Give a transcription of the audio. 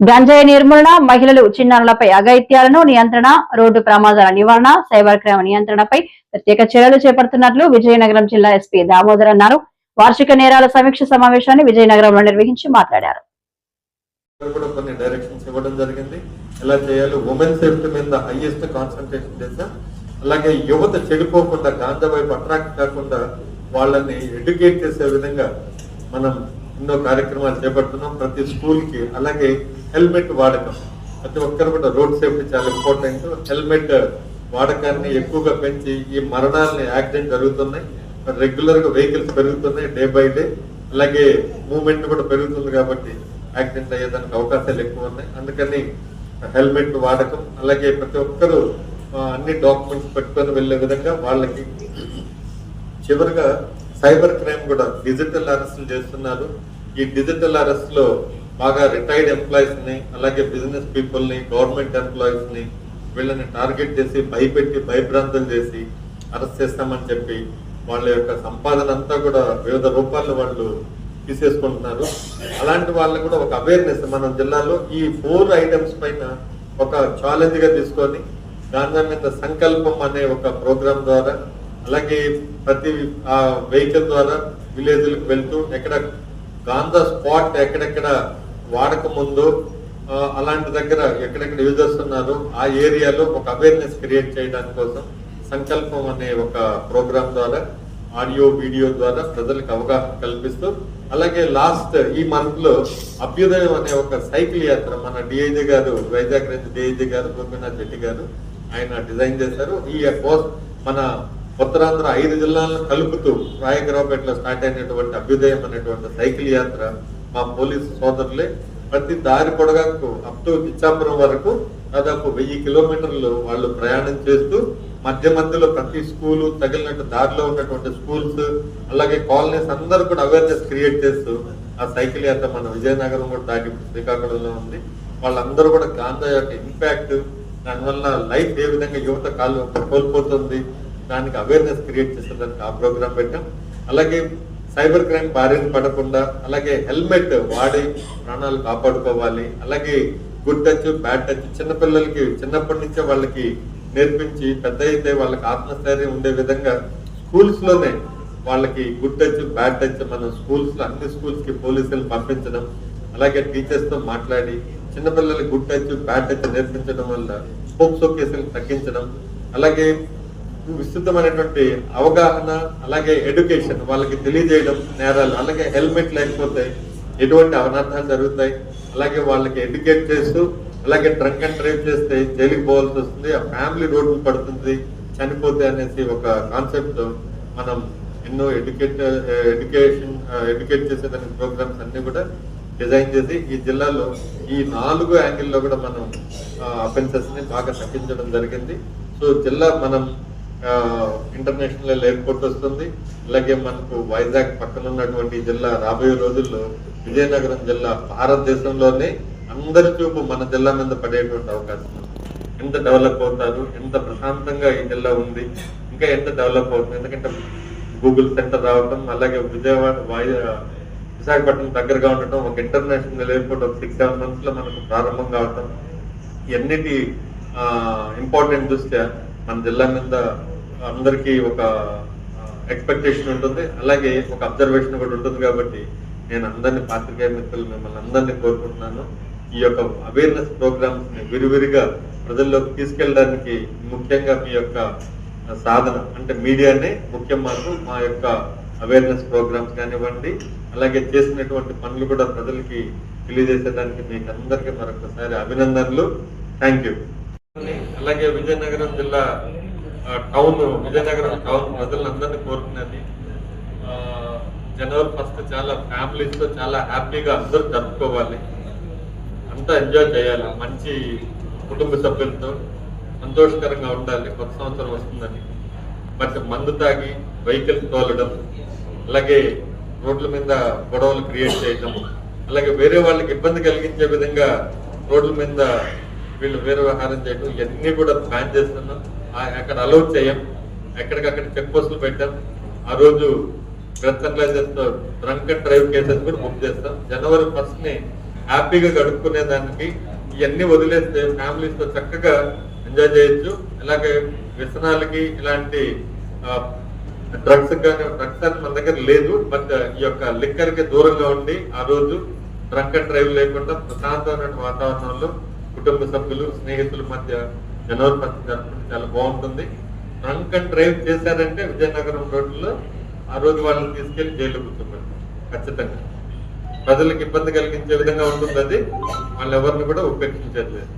గంజాయి నిర్మూలన మహిళలు చిన్నారులపై అగైత్యాలను నియంత్రణ రోడ్డు ప్రమాదాల నివారణ సైబర్ క్రైమ్ నియంత్రణపై ప్రత్యేక చర్యలు చేపడుతున్నట్లు విజయనగరం జిల్లా ఎస్పీ దామోదర్ అన్నారు. వార్షిక నేరాల సమీక్ష సమావేశాన్ని విజయనగరంలో నిర్వహించి మాట్లాడారు. ఎలా చేయాలి? ఉమెన్ సేఫ్టీ మీద హైయెస్ట్ కాన్సన్ట్రేషన్ చేశాం. అలాగే యువత చెడిపోకుండా గాంజా వైపు అట్రాక్ట్ కాకుండా వాళ్ళని ఎడ్యుకేట్ చేసే విధంగా మనం ఎన్నో కార్యక్రమాలు చేపడుతున్నాం. ప్రతి స్కూల్కి అలాగే హెల్మెట్ వాడకం. ప్రతి ఒక్కరు కూడా రోడ్ సేఫ్టీ చాలా ఇంపార్టెంట్. హెల్మెట్ వాడకాన్ని ఎక్కువగా పెంచి ఈ మరణాలని యాక్సిడెంట్ జరుగుతున్నాయి. రెగ్యులర్గా వెహికల్స్ పెరుగుతున్నాయి డే బై డే. అలాగే మూమెంట్ కూడా పెరుగుతుంది కాబట్టి యాక్సిడెంట్ అయ్యేదానికి అవకాశాలు ఎక్కువ ఉన్నాయి. అందుకని హెల్మెట్ వాడకం అలాగే ప్రతి ఒక్కరూ అన్ని డాక్యుమెంట్స్ పెట్టుకొని వెళ్ళే విధంగా వాళ్ళకి చివరిగా సైబర్ క్రైమ్ కూడా డిజిటల్ అరెస్టులు చేస్తున్నారు. ఈ డిజిటల్ అరెస్ట్లో బాగా రిటైర్డ్ ఎంప్లాయీస్ని అలాగే బిజినెస్ పీపుల్ని గవర్నమెంట్ ఎంప్లాయీస్ని వీళ్ళని టార్గెట్ చేసి భయపెట్టి భయభ్రాంతులు చేసి అరెస్ట్ చేస్తామని చెప్పి వాళ్ళ యొక్క సంపాదన అంతా కూడా వివిధ రూపాల్లో వాళ్ళు తీసేసుకుంటున్నారు. అలాంటి వాళ్ళని కూడా ఒక అవేర్నెస్ మన జిల్లాలో ఈ ఫోర్ ఐటమ్స్ పైన ఒక ఛాలెంజ్గా తీసుకొని గాంధీ మీద సంకల్పం అనే ఒక ప్రోగ్రాం ద్వారా అలాగే ప్రతి ఆ వెహికల్ ద్వారా విలేజ్లకు వెళ్తూ ఎక్కడ గాంధా స్పాట్ ఎక్కడెక్కడ వాడకముందు అలాంటి దగ్గర ఎక్కడెక్కడ యూజర్స్ ఉన్నారో ఆ ఏరియాలో ఒక అవేర్నెస్ క్రియేట్ చేయడానికి కోసం సంకల్పం అనే ఒక ప్రోగ్రామ్ ద్వారా ఆడియో వీడియో ద్వారా ప్రజలకు అవగాహన కల్పిస్తూ అలాగే లాస్ట్ ఈ మంత్లో అభ్యుదయం అనే ఒక సైకిల్ యాత్ర మన డిఐజీ గారు వైజాగ్ రేంజ్ డిఐజీ గారు గోపీనాథ్ రెడ్డి గారు ఆయన డిజైన్ చేశారు. ఈ మన ఉత్తరాంధ్ర ఐదు జిల్లాలను కలుపుతూ రాయకరావుపేటలో స్టార్ట్ అయినటువంటి అభ్యుదయం అనేటువంటి సైకిల్ యాత్ర మా పోలీసు సోదరులే ప్రతి దారి పొడగాకు అప్ టు ఇచ్చాపురం వరకు దాదాపు వెయ్యి కిలోమీటర్లు వాళ్ళు ప్రయాణం చేస్తూ మధ్య మధ్యలో ప్రతి స్కూలు తగిలినట్టు దారిలో ఉన్నటువంటి స్కూల్స్ అలాగే కాలనీస్ అందరూ కూడా అవేర్నెస్ క్రియేట్ చేస్తూ ఆ సైకిల్ యాత్ర మన విజయనగరం కూడా దాటి శ్రీకాకుళంలో ఉంది. వాళ్ళందరూ కూడా గాంధీ యొక్క ఇంపాక్ట్ దానివల్ల లైఫ్ ఏ విధంగా యువత కాలు కోల్పోతుంది దానికి అవేర్నెస్ క్రియేట్ చేసేదానికి ఆ ప్రోగ్రామ్ పెట్టాం. అలాగే సైబర్ క్రైమ్ బారిన పడకుండా అలాగే హెల్మెట్ వాడి ప్రాణాలు కాపాడుకోవాలి అలాగే గుడ్ టచ్ బ్యాడ్ టచ్ చిన్నపిల్లలకి చిన్నప్పటి నుంచే వాళ్ళకి నేర్పించి పెద్ద అయితే వాళ్ళకి ఆత్మస్థైర్యం ఉండే విధంగా స్కూల్స్లోనే వాళ్ళకి గుడ్ టచ్ బ్యాడ్ టచ్ మనం స్కూల్స్లో అన్ని స్కూల్స్కి పోలీసులు పంపించడం అలాగే టీచర్స్తో మాట్లాడి చిన్నపిల్లలకి గుడ్ టచ్ బ్యాడ్ టచ్ నేర్పించడం వల్ల పోక్సో కేసులు తగ్గించడం అలాగే విస్తృతమైనటువంటి అవగాహన అలాగే ఎడ్యుకేషన్ వాళ్ళకి తెలియజేయడం నేరాలు అలాగే హెల్మెట్ లేకపోతే ఎటువంటి అనర్థాలు జరుగుతాయి. అలాగే వాళ్ళకి ఎడ్యుకేట్ చేస్తూ అలాగే ట్రంక్ అండ్ డ్రైవ్ చేస్తే జైలుకి పోవాల్సి వస్తుంది. ఆ ఫ్యామిలీ రోడ్డు పడుతుంది చనిపోతే అనేసి ఒక కాన్సెప్ట్ మనం ఎన్నో ఎడ్యుకేట్ ఎడ్యుకేషన్ ఎడ్యుకేట్ చేసేదానికి ప్రోగ్రామ్స్ అన్ని కూడా డిజైన్ చేసి ఈ జిల్లాలో ఈ నాలుగు యాంగిల్లో కూడా మనం అఫెన్సెస్ని బాగా తగ్గించడం జరిగింది. సో జిల్లా మనం ఇంటర్నేషనల్ ఎయిర్పోర్ట్ వస్తుంది. అలాగే మనకు వైజాగ్ పక్కన ఉన్నటువంటి జిల్లా రాబోయే రోజుల్లో విజయనగరం జిల్లా భారతదేశంలోనే అందరి చూపు మన జిల్లా మీద పడేటువంటి అవకాశం ఉంది. ఎంత డెవలప్ అవుతారు ఎంత ప్రశాంతంగా ఈ జిల్లా ఉంది ఇంకా ఎంత డెవలప్ అవుతుంది? ఎందుకంటే గూగుల్ సెంటర్ రావటం అలాగే విజయవాడ వాయు విశాఖపట్నం దగ్గరగా ఉండటం ఒక ఇంటర్నేషనల్ ఎయిర్పోర్ట్ ఒక సిక్స్ సెవెన్ మంత్స్లో మనకు ప్రారంభం కావటం ఎన్నిటి ఇంపార్టెంట్ దృష్ట్యా మన జిల్లా మీద అందరికీ ఒక ఎక్స్పెక్టేషన్ ఉంటుంది. అలాగే ఒక అబ్జర్వేషన్ కూడా ఉంటుంది కాబట్టి నేను అందరిని పాత్రికేయ మిత్రులు మిమ్మల్ని అందరినీ కోరుకుంటున్నాను. ఈ యొక్క అవేర్నెస్ ప్రోగ్రామ్స్ని విరివిరిగా ప్రజల్లోకి తీసుకెళ్ళడానికి ముఖ్యంగా మీ యొక్క సాధన అంటే మీడియానే ముఖ్యం మాకు. మా యొక్క అవేర్నెస్ ప్రోగ్రామ్స్ కానివ్వండి అలాగే చేసినటువంటి పనులు కూడా ప్రజలకి తెలియజేసేదానికి మీకు అందరికీ మరొకసారి అభినందనలు. థ్యాంక్ యూ అలాగే విజయనగరం జిల్లా టౌన్ విజయనగరం టౌన్ ప్రజలందరినీ కోరుకున్నది జనవరి ఫస్ట్ చాలా ఫ్యామిలీస్తో చాలా హ్యాపీగా అందరూ జరుపుకోవాలి. అంతా ఎంజాయ్ చేయాలి. మంచి కుటుంబ సభ్యులతో సంతోషకరంగా ఉండాలి. కొత్త సంవత్సరం వస్తుందని. బట్ మందు తాగి వెహికల్స్ తోలడం అలాగే రోడ్ల మీద గొడవలు క్రియేట్ చేయడం అలాగే వేరే వాళ్ళకి ఇబ్బంది కలిగించే విధంగా రోడ్ల మీద వీళ్ళు వేరే వ్యవహారం చేయడం ఇవన్నీ కూడా ప్లాన్ చేస్తున్నాం. అక్కడ అలౌ చేయం. ఎక్కడికక్కడ చెక్ పోస్టులు పెట్టాం. ఆ రోజు బ్రెత్తో డ్రంక్ అండ్ డ్రైవ్ కేసెస్ కూడా బుక్ చేస్తాం. జనవరి ఫస్ట్ని హ్యాపీగా గడుపుకునే దానికి ఇవన్నీ వదిలేస్తే ఫ్యామిలీస్తో చక్కగా ఎంజాయ్ చేయొచ్చు. అలాగే వ్యసనాలకి ఇలాంటి డ్రగ్స్ కానీ డ్రగ్స్ అని మన దగ్గర లేదు. బట్ ఈ యొక్క లిక్కర్కి దూరంగా ఉండి ఆ రోజు డ్రంక్ అండ్ డ్రైవ్ లేకుండా ప్రశాంతమైన వాతావరణంలో కుటుంబ సభ్యులు స్నేహితుల మధ్య జనవరి జరుపుకుంటే చాలా బాగుంటుంది. డ్రంక్ అండ్ డ్రైవ్ చేశారంటే విజయనగరం రోడ్లో ఆ రోజు వాళ్ళని తీసుకెళ్ళి జైల్లో కూర్చోబెడతారు. ఖచ్చితంగా. ప్రజలకు ఇబ్బంది కలిగించే విధంగా ఉంటుంది అది వాళ్ళు ఎవరిని కూడా ఉపేక్షించట్లేదు.